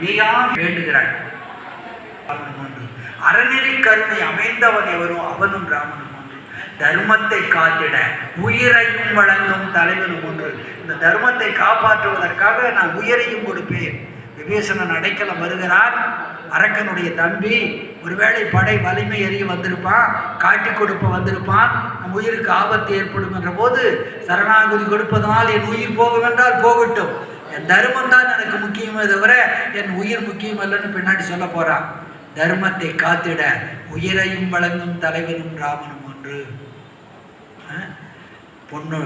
நீயா வேண்டுகிறாய். அறநெறி கருணை அமைந்தவன் எவரும் அவனும் ராமனும் ஒன்று. தர்மத்தை காத்திட உயிரையும் வழங்கும் தலைவனும் ஒன்று. இந்த தர்மத்தை காப்பாற்றுவதற்காக நான் உயிரையும் கொடுப்பேன். விபீஷணன் அடைக்கலம் வருகிறான். அரக்கனுடைய தம்பி ஒருவேளை படை வலிமை எறிய வந்திருப்பான் காட்டி கொடுப்ப வந்திருப்பான் நம் உயிருக்கு ஆபத்து ஏற்படும் என்ற போது சரணாகுதி கொடுப்பதனால் என் உயிர் போகும் என்றால் போகட்டும். என் தர்மம் தான் எனக்கு முக்கியமே தவிர என் உயிர் முக்கியம் அல்லன்னு பின்னாடி சொல்ல போறான் தர்மத்தை காத்திட உயிரையும் வழங்கும் தலைவனும் ராமனும் ஒன்று. பொண்ணு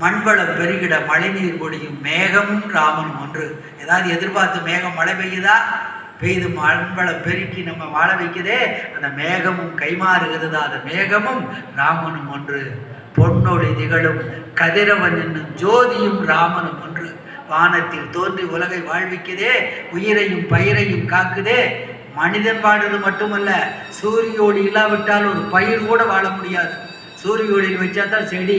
மண்வளம் பெருகிட மழைநீர் பொடியும் மேகமும் ராமனும் ஒன்று. ஏதாவது எதிர்பார்த்து மேகம் மழை பெய்யுதா? பெய்து மண்வளம் பெருக்கி நம்ம வாழ வைக்குதே. அந்த மேகமும் கைமாறுகிறதா? அந்த மேகமும் ராமனும் ஒன்று. பொன்னொழி திகழும் கதிரவன் என்னும் ஜோதியும் ராமனும் வானத்தில் தோன்றி உலகை வாழ்விக்குதே உயிரையும் பயிரையும் காக்குதே. மனிதன் வாழ்றது மட்டுமல்ல சூரிய ஒளி இல்லாவிட்டால் ஒரு பயிர் கூட வாழ முடியாது. சூரிய ஒளியில் வச்சா தான் செடி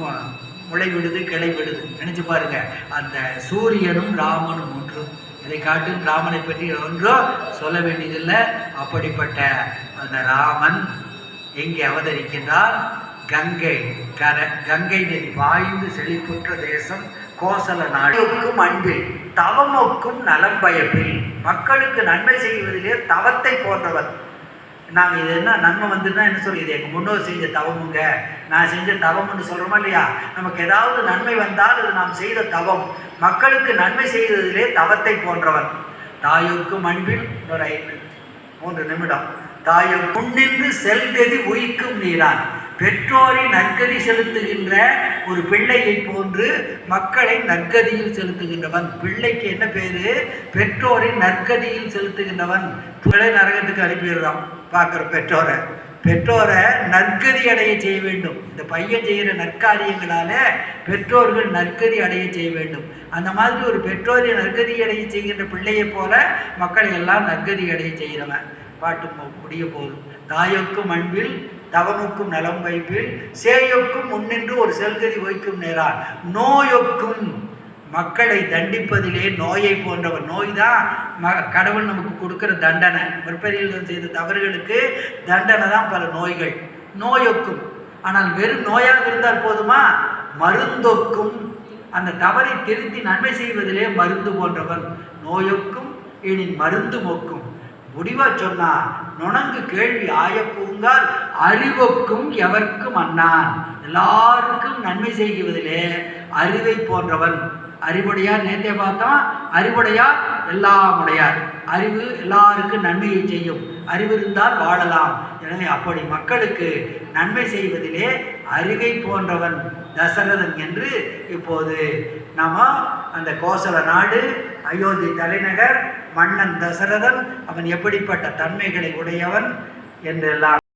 முளைவிடுது முளை விடுது கிளை விடுது நினைச்சு பாருங்க அந்த சூரியனும் ராமனும் ஒன்று இதை காட்டும் ராமனை பற்றி ஒன்றும் சொல்ல வேண்டியதில்லை. அப்படிப்பட்ட அந்த ராமன் எங்கே அவதரிக்கின்றார்? கங்கை கர கங்கை நதி வாய்ந்து செழிப்புற்ற தேசம் கோசல நாடுக்கும் அன்பில் தவமோக்கும் நலம் பயப்பில். மக்களுக்கு நன்மை செய்வதிலே தவத்தை போன்றவர். நாங்கள் இது என்ன நன்மை வந்துன்னா என்ன சொல்லி இது எங்கள் முன்னோர் செஞ்ச தவமுங்க. நான் செஞ்ச தவம்னு சொல்கிறோமா இல்லையா? நமக்கு ஏதாவது நன்மை வந்தால் அது நாம் செய்த தவம். மக்களுக்கு நன்மை செய்ததிலே தவத்தை போன்றவன் தாயோக்கும் அன்பில் ஒரு ஐந்து மூன்று நிமிடம். தாயும் முன்னின்று செல்வெதி உயிக்கும் நீரான். பெற்றோரின் நற்கதி செலுத்துகின்ற ஒரு பிள்ளையை போன்று மக்களை நற்கதியில் செலுத்துகின்றவன். பிள்ளைக்கு என்ன பேரு? பெற்றோரின் நற்கதியில் செலுத்துகின்றவன். பிள்ளை நரகத்துக்கு அனுப்பிடுறான். பார்க்குற பெற்றோரை. பெற்றோரை நற்கதி அடைய செய்ய வேண்டும். இந்த பையன் செய்கிற நற்காரியங்களால பெற்றோர்கள் நற்கதி அடைய செய்ய வேண்டும். அந்த மாதிரி ஒரு பெற்றோரை நற்கதி அடைய செய்கின்ற பிள்ளையை போல மக்களை எல்லாம் நற்கதி அடைய செய்கிறவன். பாட்டு முடிய போதும். தாயோக்கும் அன்பில் தவமுக்கும் நலம் வைப்பில் சேயொக்கும் முன்னின்று ஒரு செல்கதி வைக்கும் நேரான் நோயொக்கும் மக்களை தண்டிப்பதிலே நோயை போன்றவர். நோய் தான் ம கடவுள் நமக்கு கொடுக்குற தண்டனை. பிற்பரியில் செய்த தவறுகளுக்கு தண்டனை தான் பல நோய்கள். நோயொக்கும். ஆனால் வெறும் நோயாக இருந்தால் போதுமா? மருந்தொக்கும். அந்த தவறை திருத்தி நன்மை செய்வதிலே மருந்து போன்றவன் நோயொக்கும் இனி மருந்து மொக்கும் முடிவா சொன்னா நுணங்கு கேள்வி ஆய பூங்கால் அறிவுக்கும் எவர்க்கும் அண்ணான் எல்லாருக்கும் நன்மை செய்வதிலே அறிவை போன்றவன் அறிவுடையார் நேற்றே பார்த்தோம் அறிவுடையார் எல்லாம் உடையார். அறிவு எல்லாருக்கும் நன்மையை செய்யும். அறிவு இருந்தால் வாழலாம். எனவே அப்படி மக்களுக்கு நன்மை செய்வதிலே அறிவை போன்றவன் தசரதன் என்று இப்போது நாம் அந்த கோசல நாடு அயோத்தி தலைநகர் மன்னன் தசரதன் அவன் எப்படிப்பட்ட தன்மைகளை உடையவன் என்றெல்லாம்